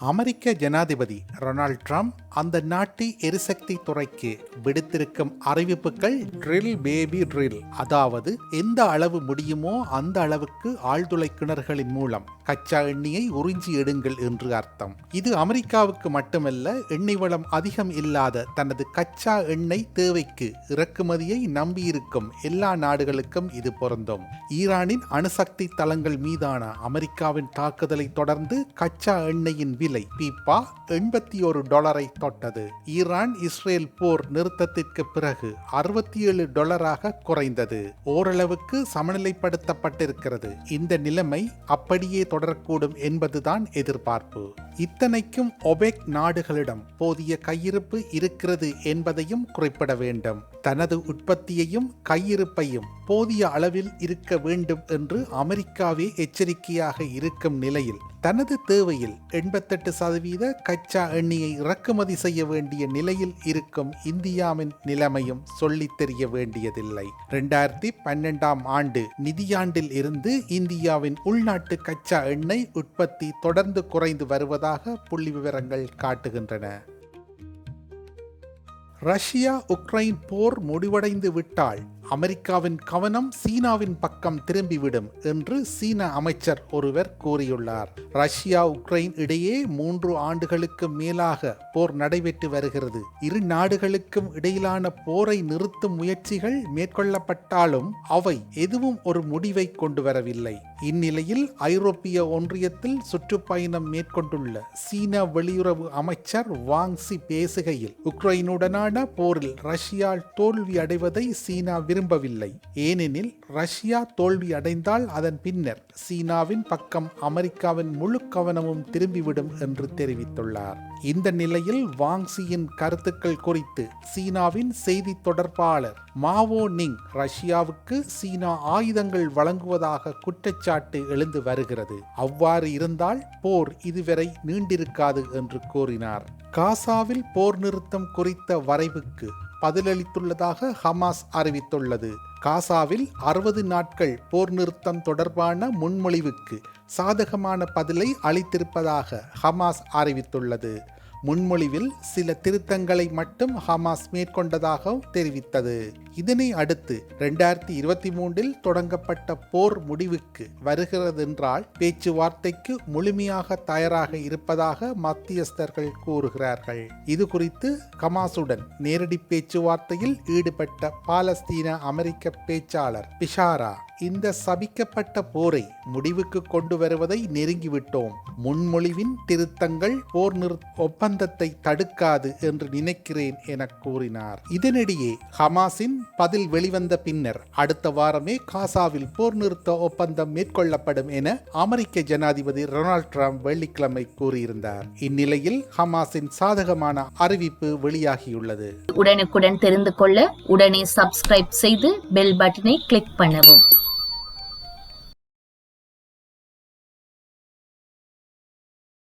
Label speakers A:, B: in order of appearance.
A: அமெரிக்க ஜனாதிபதி Ronald Trump அந்த நாட்டு எரிசக்தி துறைக்கு விடுத்திருக்கும் அறிவிப்புகள் ட்ரில் பேபி ட்ரில். அதாவது எந்த அளவு முடியுமோ அந்த அளவுக்கு ஆழ்துளை கிணறுகளின் மூலம் கச்சா எண்ணெயை உறிஞ்சி எடுங்கள் என்று அர்த்தம். இது அமெரிக்காவுக்கு மட்டுமல்ல எண்ணெய் வளம் அதிகம் இல்லாத தனது கச்சா எண்ணெய் தேவைக்கு இறக்குமதியை நம்பியிருக்கும் எல்லா நாடுகளுக்கும் இது பொருந்தும். ஈரானின் அணுசக்தி தளங்கள் மீதான அமெரிக்காவின் தாக்குதலை தொடர்ந்து கச்சா எண்ணெயின் விலை பீப்பா எண்பத்தி ஒரு டாலரை தொட்டது. ஈரான் இஸ்ரேல் போர் நிறுத்தத்திற்கு பிறகு அறுபத்தி ஏழு டாலராக குறைந்தது. ஓரளவுக்கு சமநிலைப்படுத்தப்பட்டிருக்கிறது. இந்த நிலைமை அப்படியே தொடரக்கூடும் என்பதுதான் எதிர்பார்ப்பு. இத்தனைக்கும் ஒபெக் நாடுகளிடம் போதிய கையிருப்பு இருக்கிறது என்பதையும் குறிப்பிட வேண்டும். தனது உற்பத்தியையும் கையிருப்பையும் போதிய அளவில் இருக்க வேண்டும் என்று அமெரிக்காவே எச்சரிக்கையாக இருக்கும் நிலையில் தனது தேவையில் எண்பத்தெட்டு சதவீத கச்சா எண்ணெயை இறக்குமதி செய்ய வேண்டிய நிலையில் இருக்கும் இந்தியாவின் நிலைமையும் சொல்லித் தெரிய வேண்டியதில்லை. இரண்டாயிரத்தி பன்னெண்டாம் ஆண்டு நிதியாண்டில் இருந்து இந்தியாவின் உள்நாட்டு கச்சா எண்ணெய் உற்பத்தி தொடர்ந்து குறைந்து வருவதாக புள்ளி விவரங்கள் காட்டுகின்றன. ரஷ்யா உக்ரைன் போர் முடிவடைந்து விட்டால் அமெரிக்காவின் கவனம் சீனாவின் பக்கம் திரும்பிவிடும் என்று சீன அமைச்சர் ஒருவர் கூறியுள்ளார். ரஷ்யா உக்ரைன் இடையே மூன்று ஆண்டுகளுக்கு மேலாக போர் நடைபெற்று வருகிறது. இரு நாடுகளுக்கும் இடையிலான போரை நிறுத்தும் முயற்சிகள் மேற்கொள்ளப்பட்டாலும் அவை எதுவும் ஒரு முடிவை கொண்டு வரவில்லை இந்நிலையில் ஐரோப்பிய ஒன்றியத்தில் சுற்றுப்பயணம் மேற்கொண்டுள்ள சீன வெளியுறவு அமைச்சர் வாங்ஸி பேசுகையில் உக்ரைனுடனான போரில் ரஷ்யா தோல்வி அடைவதை சீனா விரும்பவில்லை. ஏனெனில் ரஷ்யா தோல்வி அடைந்தால் அதன் பின்னர் சீனாவின் பக்கம் அமெரிக்காவின் முழு கவனமும் திரும்பிவிடும் என்று தெரிவித்துள்ளார். இந்த நிலையில் வாங்ஸியின் கருத்துக்கள் குறித்து சீனாவின் செய்தி தொடர்பாளர் மாவோ நிங் ரஷ்யாவுக்கு சீனா ஆயுதங்கள் வழங்குவதாக குற்றச்சாட்டு எழுந்து வருகிறது. அவ்வாறு இருந்தால் போர் இதுவரை நீண்டிருக்காது என்று கூறினார். காசாவில் போர் நிறுத்தம் குறித்த வரைவுக்கு பதிலளித்துள்ளதாக ஹமாஸ் அறிவித்துள்ளது. காசாவில் அறுபது நாட்கள் போர் நிறுத்தம் தொடர்பான முன்மொழிவுக்கு சாதகமான பதிலை அளித்திருப்பதாக ஹமாஸ் அறிவித்துள்ளது. முன்மொழிவில் சில திருத்தங்களை மட்டும் ஹமாஸ் மேற்கொண்டதாகவும் தெரிவித்தது. இதனை அடுத்து இரண்டாயிரத்தி இருபத்தி மூன்றில் தொடங்கப்பட்ட போர் முடிவுக்கு வருகிறதென்றால் பேச்சுவார்த்தைக்கு முழுமையாக தயாராக இருப்பதாக மத்தியஸ்தர்கள் கூறுகிறார்கள். இது குறித்து ஹமாஸுடன் நேரடி பேச்சுவார்த்தையில் ஈடுபட்ட பாலஸ்தீன அமெரிக்க பேச்சாளர் பிஷாரா இந்த சபிக்கப்பட்ட போரை முடிவுக்கு கொண்டு வருவதை நெருங்கிவிட்டோம். முன்மொழிவின் திருத்தங்கள் போர் நிறு ஒப்பந்தத்தை தடுக்காது என்று நினைக்கிறேன் என கூறினார். இதனிடையே ஹமாஸின் பதில் வெளிவந்த பின்னர் அடுத்த வாரமே காசாவில் போர் நிறுத்த ஒப்பந்தம் மேற்கொள்ளப்படும் என அமெரிக்க ஜனாதிபதி ரொனால்ட் ட்ரம்ப் வெள்ளிக்கிழமை கூறியிருந்தார். இந்நிலையில் ஹமாஸின் சாதகமான அறிவிப்பு வெளியாகியுள்ளது.
B: உடனுக்குடன் தெரிந்து கொள்ள உடனே சப்ஸ்கிரைப் செய்து பெல் பட்டனை கிளிக் பண்ணவும்.